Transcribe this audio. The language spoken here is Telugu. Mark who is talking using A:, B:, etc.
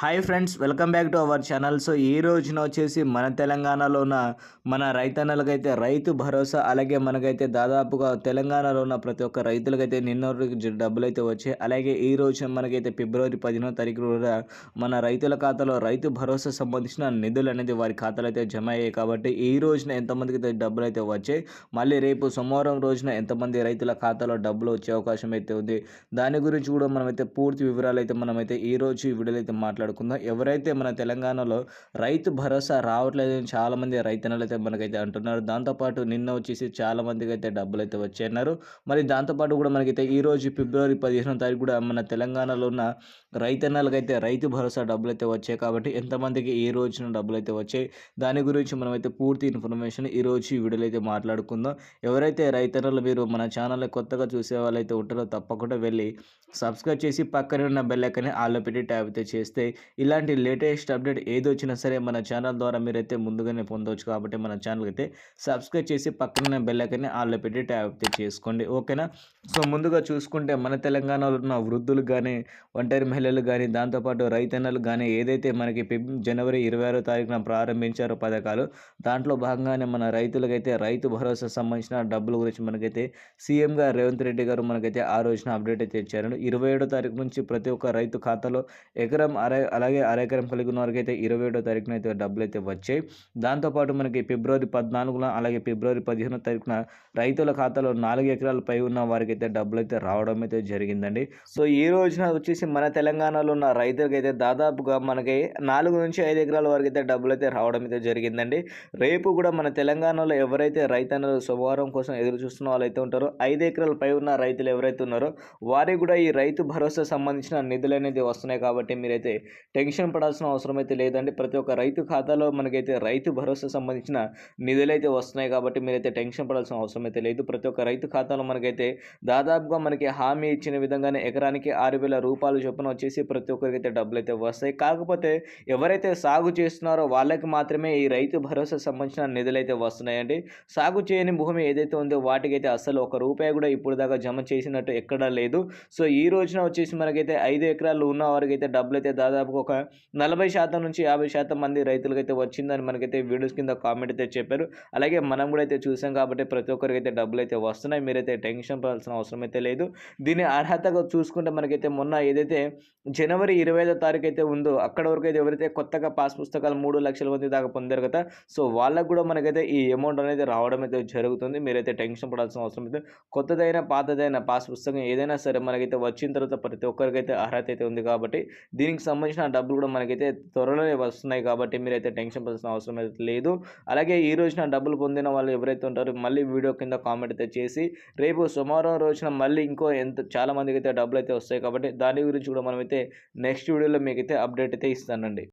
A: Hi friends welcome back to our channel. So ఈ రోజున వచ్చేసి మన తెలంగాణలో ఉన్న మన రైతన్నలకైతే రైతు భరోసా అలాగే మనకైతే దాదాపుగా తెలంగాణలో ఉన్న ప్రతి ఒక్క రైతులకైతే నిన్న డబ్బులు అయితే వచ్చాయి. అలాగే ఈ రోజున మనకైతే ఫిబ్రవరి పదిహేనో తారీఖు కూడా మన రైతుల ఖాతాలో రైతు భరోసా సంబంధించిన నిధులు అనేది వారి ఖాతాలో అయితే జమ అయ్యాయి కాబట్టి ఈ రోజున ఎంతమందికి అయితే డబ్బులు అయితే వచ్చాయి మళ్ళీ రేపు సోమవారం రోజున ఎంతమంది రైతుల ఖాతాలో డబ్బులు వచ్చే అవకాశం అయితే ఉంది. దాని గురించి కూడా మనమైతే పూర్తి వివరాలు అయితే మనమైతే ఈ రోజు ఈ వీడియోలో అయితే మాట్లాడుకుందాం. ఎవరైతే మన తెలంగాణలో రైతు భరోసా రావట్లేదని చాలామంది రైతన్నలు అయితే మనకైతే అంటున్నారు. దాంతోపాటు నిన్న వచ్చేసి చాలామందికి అయితే డబ్బులు అయితే వచ్చాయన్నారు. మరి దాంతోపాటు కూడా మనకైతే ఈ రోజు ఫిబ్రవరి పదిహేనో తారీఖు కూడా మన తెలంగాణలో ఉన్న రైతన్నలకైతే రైతు భరోసా డబ్బులు అయితే వచ్చాయి కాబట్టి ఎంతమందికి ఈ రోజున డబ్బులు అయితే వచ్చాయి? దాని గురించి మనమైతే పూర్తి ఇన్ఫర్మేషన్ ఈ రోజు ఈ వీడియోలో అయితే మాట్లాడుకుందాం. ఎవరైతే రైతన్నలు మీరు మన ఛానల్ కొత్తగా చూసే వాళ్ళైతే ఉంటారో తప్పకుండా వెళ్ళి సబ్స్క్రైబ్ చేసి పక్కనే ఉన్న బెల్ ఐకాన్ని ఆల్లో పెట్టి ట్యాప్ అయితే చేస్తే ఇలాంటి లేటెస్ట్ అప్డేట్ ఏది వచ్చినా సరే మన ఛానల్ ద్వారా మీరైతే ముందుగానే పొందవచ్చు కాబట్టి మన ఛానల్ అయితే సబ్స్క్రైబ్ చేసి పక్కన బెల్లకని ఆళ్ళు పెట్టి ట్యాప్ చేసుకోండి. ఓకేనా? సో ముందుగా చూసుకుంటే మన తెలంగాణలో ఉన్న వృద్ధులు కానీ ఒంటరి మహిళలు కానీ దాంతోపాటు రైతన్నలు కానీ ఏదైతే మనకి జనవరి ఇరవై ఆరో తారీఖున ప్రారంభించారో పథకాలు దాంట్లో భాగంగానే మన రైతులకైతే రైతు భరోసా సంబంధించిన డబ్బుల గురించి మనకైతే సీఎంగా రేవంత్ రెడ్డి గారు మనకైతే ఆ రోజున అప్డేట్ అయితే ఇచ్చారండి. ఇరవై ఏడో తారీఖు నుంచి ప్రతి ఒక్క రైతు ఖాతాలో ఎకరం అర అలాగే అరెకరం కలిగి ఉన్న వారికి అయితే ఇరవై ఏడో తారీఖున అయితే డబ్బులు అయితే వచ్చాయి దాంతోపాటు మనకి ఫిబ్రవరి పద్నాలుగున అలాగే ఫిబ్రవరి పదిహేనో తారీఖున రైతుల ఖాతాలో నాలుగు ఎకరాల పై ఉన్న వారికి అయితే డబ్బులు అయితే రావడం అయితే జరిగిందండి. సో ఈ రోజున వచ్చేసి మన తెలంగాణలో ఉన్న రైతులకు అయితే దాదాపుగా మనకి నాలుగు నుంచి ఐదు ఎకరాల వరకు అయితే డబ్బులు అయితే రావడం అయితే జరిగిందండి. రేపు కూడా మన తెలంగాణలో ఎవరైతే రైతన్నలు సోమవారం కోసం ఎదురు చూస్తున్న వాళ్ళైతే ఉంటారో ఐదు ఎకరాల పై ఉన్న రైతులు ఎవరైతే ఉన్నారో వారికి కూడా ఈ రైతు భరోసా సంబంధించిన నిధులు అనేది వస్తున్నాయి కాబట్టి మీరైతే టెన్షన్ పడాల్సిన అవసరం అయితే లేదండి. ప్రతి ఒక్క రైతు ఖాతాలో మనకైతే రైతు భరోసా సంబంధించిన నిధులు అయితే వస్తున్నాయి కాబట్టి మీరైతే టెన్షన్ పడాల్సిన అవసరం అయితే లేదు. ప్రతి ఒక్క రైతు ఖాతాలో మనకైతే దాదాపుగా మనకి హామీ ఇచ్చిన విధంగానే ఎకరానికి ఆరు వేల రూపాయలు చొప్పున వచ్చేసి ప్రతి ఒక్కరికి అయితే డబ్బులు అయితే వస్తాయి. కాకపోతే ఎవరైతే సాగు చేస్తున్నారో వాళ్ళకి మాత్రమే ఈ రైతు భరోసా సంబంధించిన నిధులు అయితే వస్తున్నాయండి. సాగు చేయని భూమి ఏదైతే ఉందో వాటికైతే అసలు ఒక రూపాయి కూడా ఇప్పుడు దాకా జమ చేసినట్టు ఎక్కడా లేదు. సో ఈ రోజున వచ్చేసి మనకైతే ఐదు ఎకరాలు ఉన్న వారికి అయితే డబ్బులు అయితే దాదాపు దాదాపు ఒక నలభై శాతం నుంచి యాభై శాతం మంది రైతులకైతే వచ్చిందని మనకైతే వీడియోస్ కింద కామెంట్ అయితే చెప్పారు. అలాగే మనం కూడా అయితే చూసాం కాబట్టి ప్రతి ఒక్కరికి అయితే డబ్బులు అయితే వస్తున్నాయి. మీరైతే టెన్షన్ పడాల్సిన అవసరం అయితే లేదు. దీని అర్హతగా చూసుకుంటే మనకైతే మొన్న ఏదైతే జనవరి ఇరవై ఐదో తారీఖు అయితే ఉందో అక్కడ వరకు అయితే ఎవరైతే కొత్తగా పాస్ పుస్తకాలు మూడు లక్షల మంది దాకా పొందారు కదా సో వాళ్ళకు కూడా మనకైతే ఈ అమౌంట్ అనేది రావడం అయితే జరుగుతుంది. మీరైతే టెన్షన్ పడాల్సిన అవసరం అయితే కొత్తదైనా పాతదైన పాస్ పుస్తకం ఏదైనా సరే మనకైతే వచ్చిన తర్వాత ప్రతి ఒక్కరికైతే అర్హత అయితే ఉంది కాబట్టి దీనికి సంబంధించిన డబ్బులు కూడా మనకైతే త్వరలోనే వస్తున్నాయి కాబట్టి మీరైతే టెన్షన్ పడాల్సిన అవసరం అయితే లేదు. అలాగే ఈ రోజున డబ్బులు పొందిన వాళ్ళు ఎవరైతే ఉంటారో మళ్ళీ వీడియో కింద కామెంట్ అయితే చేసి రేపు సోమవారం రోజున మళ్ళీ ఇంకో ఎంత చాలా మందికి అయితే డబ్బులు అయితే వస్తాయి కాబట్టి దాని గురించి కూడా మనమైతే నెక్స్ట్ వీడియోలో మీకైతే అప్డేట్ అయితే ఇస్తానండి.